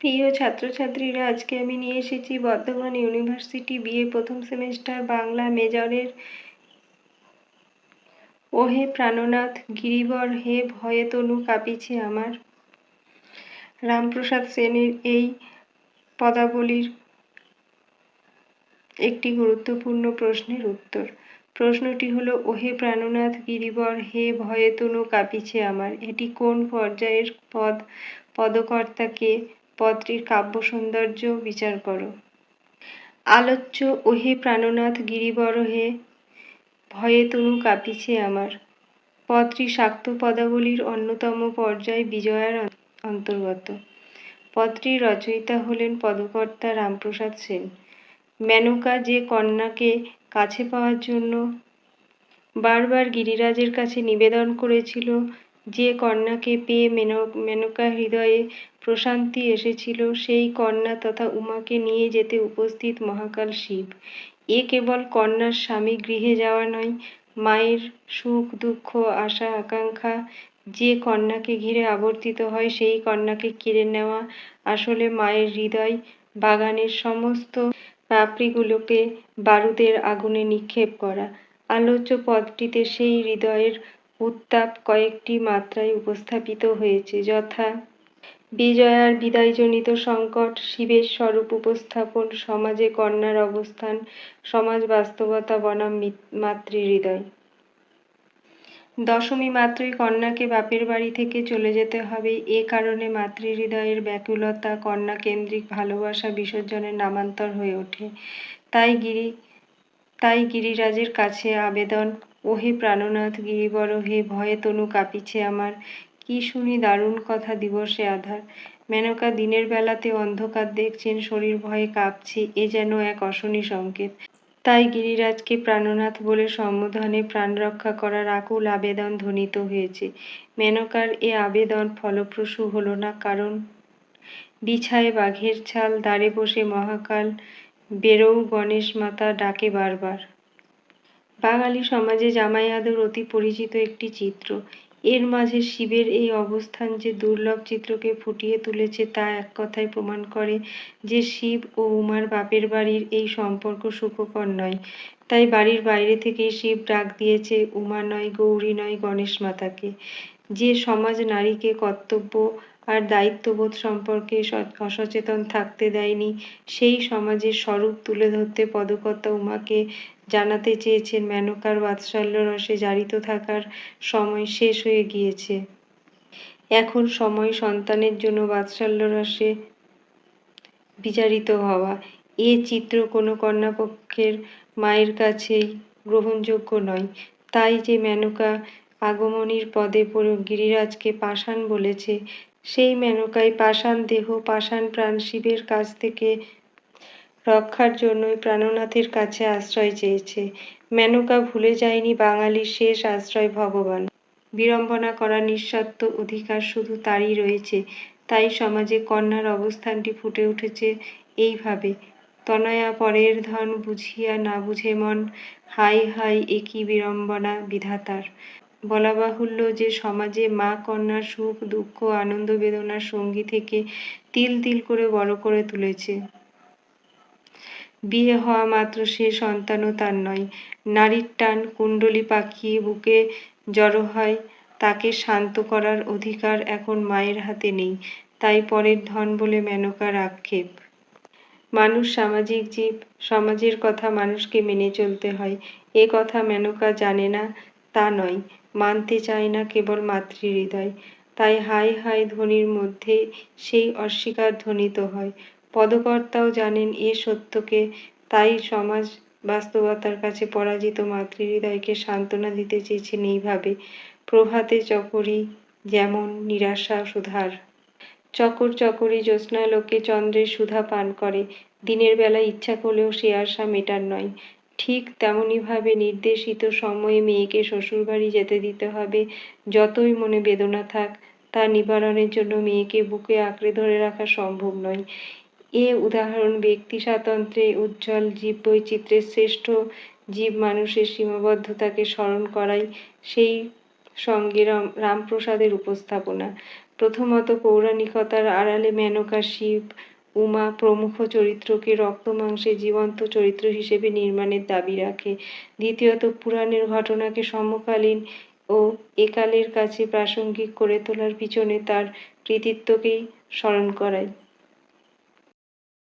প্রিয় ছাত্রছাত্রীরা, আজকে আমি নিয়ে এসেছি বর্ধমান ইউনিভার্সিটি বিএ প্রথম সেমিস্টার বাংলা মেজরের ওহে প্রাণনাথ, গিরিবর হে ভয়ে তনু কাঁপিছে আমার। রামপ্রসাদ সেনের এই পদাবলীর একটি গুরুত্বপূর্ণ প্রশ্নের উত্তর। প্রশ্নটি হলো, ওহে প্রাণনাথ, গিরিবর হে ভয়ে তনু কাঁপিছে আমার। এটি কোন পর্যায়ের পদ? পদকর্তাকে পদটির কাব্য সৌন্দর্য বিচার করো। আলোচ্য ওহে প্রাণনাথ গিরিবর হে ভয়ে তনু কাঁপিছে আমার। পদটি শাক্ত পদাবলীর অন্যতম পর্যায় বিজয়ার অন্তর্গত। পদটির রচয়িতা হলেন পদকর্তা রামপ্রসাদ সেন। মেনকা যে কন্যাকে কাছে পাওয়ার জন্য বারবার গিরিরাজের কাছে নিবেদন করেছিল, যে কন্যাকে পেয়ে মেনকা হৃদয়ে প্রশান্তি এসেছিল সেই কন্যা তথা উমাকে নিয়ে যেতে উপস্থিত মহাকাল শিব। এ কেবল কন্যার স্বামী গৃহে যাওয়া নয়, মায়ের সুখ, দুঃখ, আশা, আকাঙ্ক্ষা, যে কন্যাকে ঘিরে আবর্তিত হয় সেই কন্যাকে কেড়ে নেওয়া আসলে মায়ের হৃদয়। বাগানের সমস্ত পাপড়িগুলোকে বারুদের আগুনে নিক্ষেপ করা। আলোচ্য পদটিতে সেই হৃদয়ের উত্তাপ কয়েকটি মাত্রায় উপস্থাপিত হয়েছে, যথা বিজয়ার বিদায়জনিত সংকট শিবের স্বরূপ উপস্থাপন, সমাজে কন্যার অবস্থান, সমাজ বাস্তবতা বনাম মাতৃহৃদয় দশমী মাত্রই কন্যাকে বাপের বাড়ি থেকে চলে যেতে হবে। এ কারণে মাতৃহৃদয়ের ব্যাকুলতা, কন্যা কেন্দ্রিক ভালোবাসা বিসর্জনের নামান্তর হয়ে ওঠে। তাই গিরি, তাই গিরিরাজের কাছে আবেদন, ওহে প্রাণনাথ গিরিবর, হে ভয়ে তনু কাঁপিছে আমার কি শুনি দারুণ কথা দিবসে আধার। মেনকা দিনের বেলাতে অন্ধকার দেখছেন, শরীর ভয়ে কাঁপছে, এ যেন এক অশনি সংকেত। তাই গিরিরাজকে প্রাণনাথ বলে সম্বোধনে প্রাণ রক্ষা করার আকুল আবেদন ধ্বনিত হয়েছে। মেনকার এ আবেদন ফলপ্রসূ হল না, কারণ বিছায় বাঘের ছাল দাঁড়ে বসে মহাকাল বেরৌ গণেশ মাতা ডাকে বারবার। বাঙালি সমাজে জামাই আদর অতি পরিচিত একটি চিত্র। এর মাঝে শিবের এই অবস্থান যে দুর্লভ চিত্রকে ফুটিয়ে তুলেছে তা এক কথায় প্রমাণ করে যে শিব ও উমার বাপের বাড়ির এই সম্পর্ক সুখকর নয়। তাই বাড়ির বাইরে থেকেই শিব ডাক দিয়েছে, উমা নয়, গৌরী নয়, গণেশ মাতাকে। যে সমাজ নারীকে কর্তব্য আর দায়িত্ববোধ সম্পর্কে অসচেতন থাকতে দেয়নি। সেই সমাজের স্বরূপ তুলে ধরতে পদকর্তা উমাকে জানাতে চেয়েছেন মেনকার বাৎসল্য রসে জারিত থাকার সময় শেষ হয়ে গিয়েছে। এখন সময় সন্তানের জন্য বাৎসল্য রসে বিচারিত হওয়া। এ চিত্র কোনো কন্যাপক্ষের মায়ের কাছেই গ্রহণযোগ্য নয়। তাই যে মেনকা আগমনীর পদে গিরিরাজকে পাষাণ বলেছে সেই মেনকাই পাষাণ দেহ, পাষাণ প্রাণ শিবের কাছ থেকে রক্ষার জন্যই প্রাণনাথের কাছে আশ্রয় চেয়েছে। মেনকা ভুলে যায়নি বাঙালির শেষ আশ্রয় ভগবান। বিড়ম্বনা করার নিঃস্বার্থ অধিকার শুধু তারই রয়েছে। তাই সমাজে কন্যার অবস্থানটি ফুটে উঠেছে এইভাবে। তনয়া পরের ধন বুঝিয়া না বুঝে মন হাই হাই একই বিড়ম্বনা বিধাতার। বলা বাহুল্য যে সমাজে মা কন্যার সুখ, দুঃখ, আনন্দ, বেদনার সঙ্গী থেকে তিল তিল করে বড় করে তুলেছে। বিয়ে হওয়া মাত্র সে সন্তানও তার নয়। নারীর টান কুণ্ডলী পাকিয়ে বুকে জড়ো হয়, তাকে শান্ত করার অধিকার এখন মায়ের হাতে নেই। তাই পরের ধন বলে মেনকার আক্ষেপ মানুষ সামাজিক জীব, সমাজের কথা মানুষকে মেনে চলতে হয়। এ কথা মেনকা জানে না, তা নয়। মানতে চায় না কেবল মাতৃহৃদয়। তাই হাই হাই ধ্বনির মধ্যে সেই অস্বীকার ধ্বনিত হয়। পদকর্তাও জানেন এ সত্যকে, তাই সমাজ বাস্তবতার কাছে পরাজিত মাতৃহৃদয়কে সান্ত্বনা দিতে চেয়েছেন এইভাবে। প্রভাতে চকরি যেমন নিরাশা সুধার। চকর চকরি জ্যোৎস্নালোকে চন্দ্রের সুধা পান করে। দিনের বেলা ইচ্ছা করলেও সে আশা মেটার নয়। ঠিক তেমনইভাবে নির্দেশিত সময়ে মেয়েকে শ্বশুরবাড়ি যেতে দিতে হবে। যতই মনে বেদনা থাক, তা নিবারণের জন্য মেয়েকে বুকে আঁকড়ে ধরে রাখা সম্ভব নয়। এ উদাহরণ ব্যক্তি স্বাতন্ত্র্যে উজ্জ্বল জীব বৈচিত্র্যের শ্রেষ্ঠ জীব মানুষের সীমাবদ্ধতাকে স্মরণ করাই সেই সঙ্গে রামপ্রসাদের উপস্থাপনা। প্রথমত পৌরাণিকতার আড়ালে মেনকা শিব উমা প্রমুখ চরিত্রকে রক্তমাংসে জীবন্ত চরিত্র হিসেবে নির্মাণের দাবি রাখে। দ্বিতীয়ত, পুরাণের ঘটনাকে সমকালীন ও একালের কাছে প্রাসঙ্গিক করে তোলার পিছনে তার কৃতিত্বকেই স্মরণ করায়।